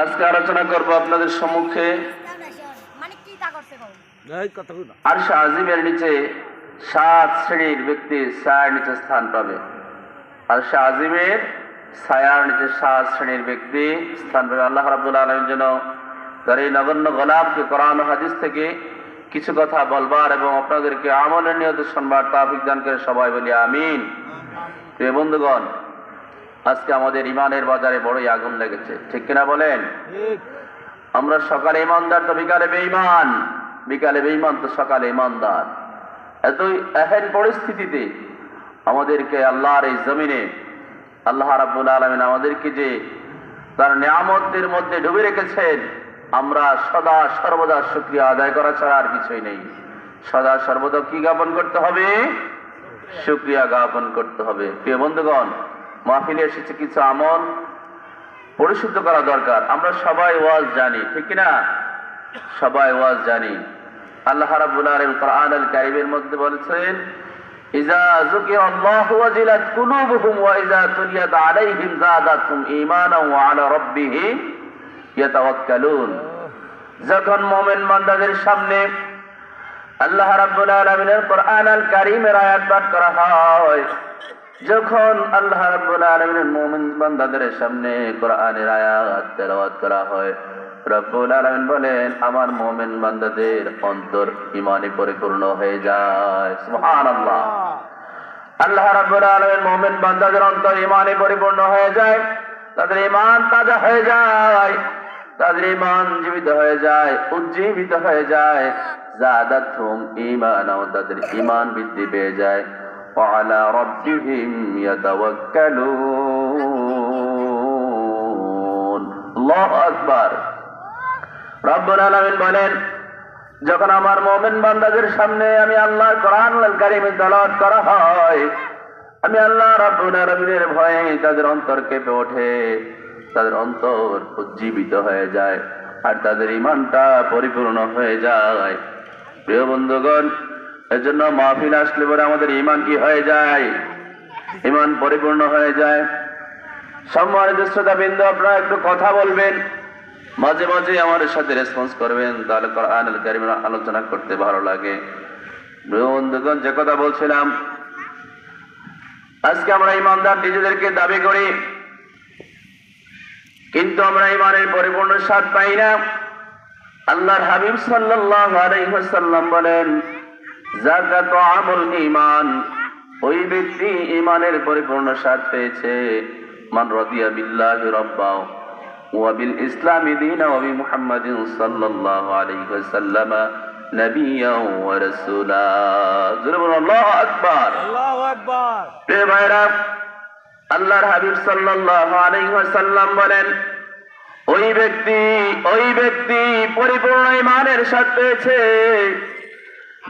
আজকে আলোচনা করব আপনাদের সম্মুখে। আর আজিমের নিচে সাত শ্রেণির ব্যক্তি ছায়ার নিচে স্থান পাবে। আর আজিমের ছায়ার নিচে সাত শ্রেণির ব্যক্তি স্থান পাবে। আল্লাহ রাবুল আলম যেন তার এই নগণ্য গোলাপকে কোরআন হাদিস থেকে কিছু কথা বলবার এবং আপনাদেরকে আমলের নিয়ত শুনবার তাফিক দান করে সবাই বলি আমিন। প্রিয় বন্ধুগণ আজকে আমাদের ইমানের বাজারে বড়ই আগুন লেগেছে। ঠিক কিনা বলেন? আমরা সকালে ইমানদার তো বিকালে বেঈমান। বিকালে বেঈমান তো সকালে ইমানদার এতই এহেন পরিস্থিতিতে আমাদেরকে আল্লাহর এই জমিনে আল্লাহ রাব্বুল আলমিন আমাদেরকে যে তার নিয়ামতের মধ্যে ডুবে রেখেছেন আমরা সদা সর্বদা শুক্রিয়া আদায় করা ছাড়া আর কিছুই নেই। সদা সর্বদা কি জ্ঞাপন করতে হবে? শুক্রিয়া জ্ঞাপন করতে হবে। প্রিয় বন্ধুগণ মাহফিলে এসেছে কিছু আমল পরিশুদ্ধ করা দরকার। আমরা সবাই ওয়াজ জানি, ঠিক না সবাই ওয়াজ জানি। আল্লাহ কোরআন আল মধ্যে বলেছেন, ইজা ইজা সামনে আল্লাহ রাব্বুল আলামিনের কোরআন আল কারীমের আয়াত করা হয় যখন আল্লাহ রাব্বুল আলামিনের বান্দাদের সামনে কোরআনের আয়াত তেলাওয়াত করা হয়, রব্বুল আলামিন বলেন, আমার মুমিন বান্দাদের অন্তর ঈমানে পরিপূর্ণ হয়ে যায়। আল্লাহ রাব্বুল আলামিন মুমিন বান্দাদের অন্তর ঈমানে পরিপূর্ণ হয়ে যায়। তাদের ইমান তাজা হয়ে যায়। তাদের ইমান জীবিত হয়ে যায়, উজ্জীবিত হয়ে যায়। জাদাতুহুম ঈমানাও তাদের ইমান বৃদ্ধি পেয়ে যায়। وعلى ربهم يتوكلون الله أكبر রব্বুল আলামিন বলেন যখন আমার মুমিন বান্দাদের সামনে আমি আল্লাহ কোরআন কারিমে তেলাওয়াত করা হয় আমি আল্লাহ রাব্বুল আলামিনের ভয়ে তাদের অন্তর কেঁপে ওঠে তাদের অন্তর উজ্জীবিত হয়ে যায় আর তাদের ইমানটা পরিপূর্ণ হয়ে যায় প্রিয় বন্ধুগণ এজন্য মাহফিল আসলে পরে আমাদের ইমান কি হয়ে যায়? ইমান পরিপূর্ণ হয়ে যায়। সম্মানিত শ্রোতা বিন্দু আপনারা একটু কথা বলবেন। মাঝে মাঝে আমাদের সাথে রেসপন্স করবেন। তাহলে কোরআন কারিমের আলোচনা করতে ভালো লাগে। বন্ধুগণ, যে কথা বলছিলাম, আজকে আমরা ইমানদার নিজেদেরকে দাবি করি। কিন্তু আমরা ইমানের পরিপূর্ণ স্বাদ পাই না। আল্লাহর হাবিব সাল্লাল্লাহু আলাইহি আমল ঈমান ওই ব্যক্তি ঈমানের পরিপূর্ণ স্বাদ পেয়েছে। মান রাদিয়া বিল্লাহি রাব্বা ওয়া বিল ইসলামি দীনা ওয়া বি মুহাম্মাদিন সাল্লাল্লাহু আলাইহি ওয়াসাল্লাম নবিয়্যা ওয়া রাসূলা। জোরে বলুন আল্লাহু আকবার। আল্লাহু আকবার। ভাইরা আল্লাহর হাবিব সাল্লাল্লাহু আলাইহি ওয়াসাল্লাম বলেন ওই ব্যক্তি ওই ব্যক্তি পরিপূর্ণ ইমানের স্বাদ পেয়েছে।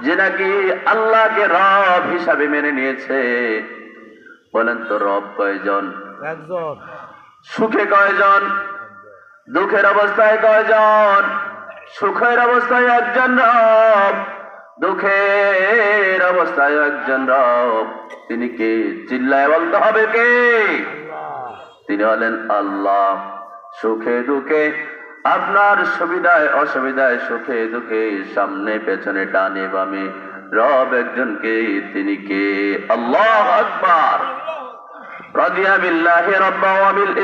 যে নাকি আল্লাহকে রব হিসাবে মেনে নিয়েছে। বলেন তো রব কয়জন? সুখে কয়জন? দুঃখের অবস্থায় কয়জন? সুখের অবস্থায় একজন রব। দুঃখের অবস্থায় একজন রব। তিনি কে? চিল্লায় বলতে হবে কে? তিনি হলেন আল্লাহ। সুখে দুঃখে আপনার সুবিধায়, অসুবিধায়, সুখে, দুঃখে, সামনে, পেছনে ডানে বামে, রব একজনকে, তিনি কে? আল্লাহ আকবার। রাদিয়া বিল্লাহি রাব্বা ওয়া বিল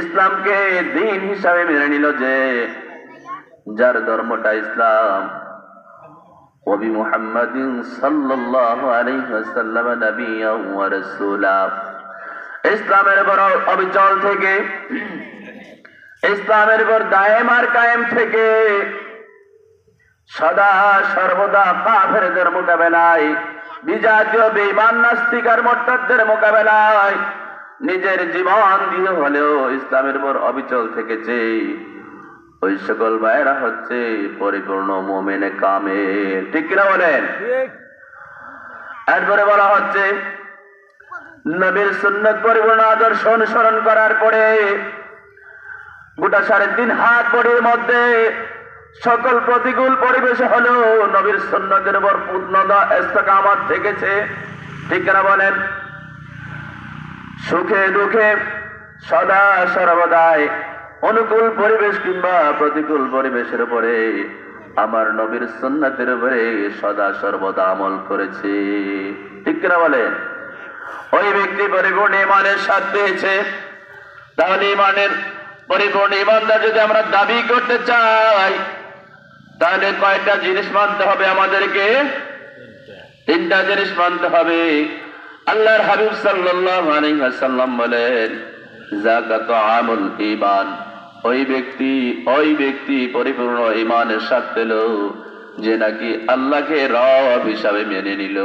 ইসলামকে দিন হিসাবে মেনে নিল যে, যার ধর্মটা ইসলাম। ওবি মুহাম্মাদিন সাল্লাল্লাহু আলাইহি ওয়াসাল্লাম ইসলামের উপর অবিচল থেকে ইসলামের উপর দায়েম আর কায়েম থেকে সদা সর্বদা কাফেরদের মোকাবেলায় বিজাতীয় বেঈমান নাস্তিক আর মোরতাদদের মোকাবেলায় নিজের জীবন দিয়ে হলেও ইসলামের উপর অবিচল থেকেছে। ওই সকল ভাইয়েরা হচ্ছে পরিপূর্ণ মোমেনে কামে ঠিক কিনা বলেন? ঠিক। এরপরে বলা হচ্ছে নবীর সুন্নত পরিপূর্ণ আদর্শ অনুসরণ করার পরে গোটা সাড়ে তিন হাত বডির মধ্যে সকল প্রতিকূল পরিবেশে হলেও নবীর সুন্নতের উপর পূর্ণতা ইস্তেকামাত থেকেছে ঠিক কিনা বলেন? সুখে দুঃখে সদা সর্বদাই অনুকূল পরিবেশ কিংবা প্রতিকূল পরিবেশের উপরে আমার নবীর সুন্নাতের উপরে সদা সর্বদা আমল করেছে। ঠিক কিনা বলেন? ওই ব্যক্তি পরিপূর্ণ ইমানের স্বাদ পেয়েছে। তাহলে ইমানের পরিপূর্ণ ইমানদার যদি আমরা দাবি করতে চাই, তাহলে কয়েকটা জিনিস মানতে হবে আমাদেরকে? তিনটা জিনিস মানতে হবে। আল্লাহর হাবিব সাল্লাল্লাহু আলাইহি ওয়াসাল্লাম বলেন জাকাত আমল ঈমান। ওই ব্যক্তি ওই ব্যক্তি পরিপূর্ণ ঈমানের সাথে পেল যে নাকি আল্লাহকে রব হিসাবে মেনে নিল।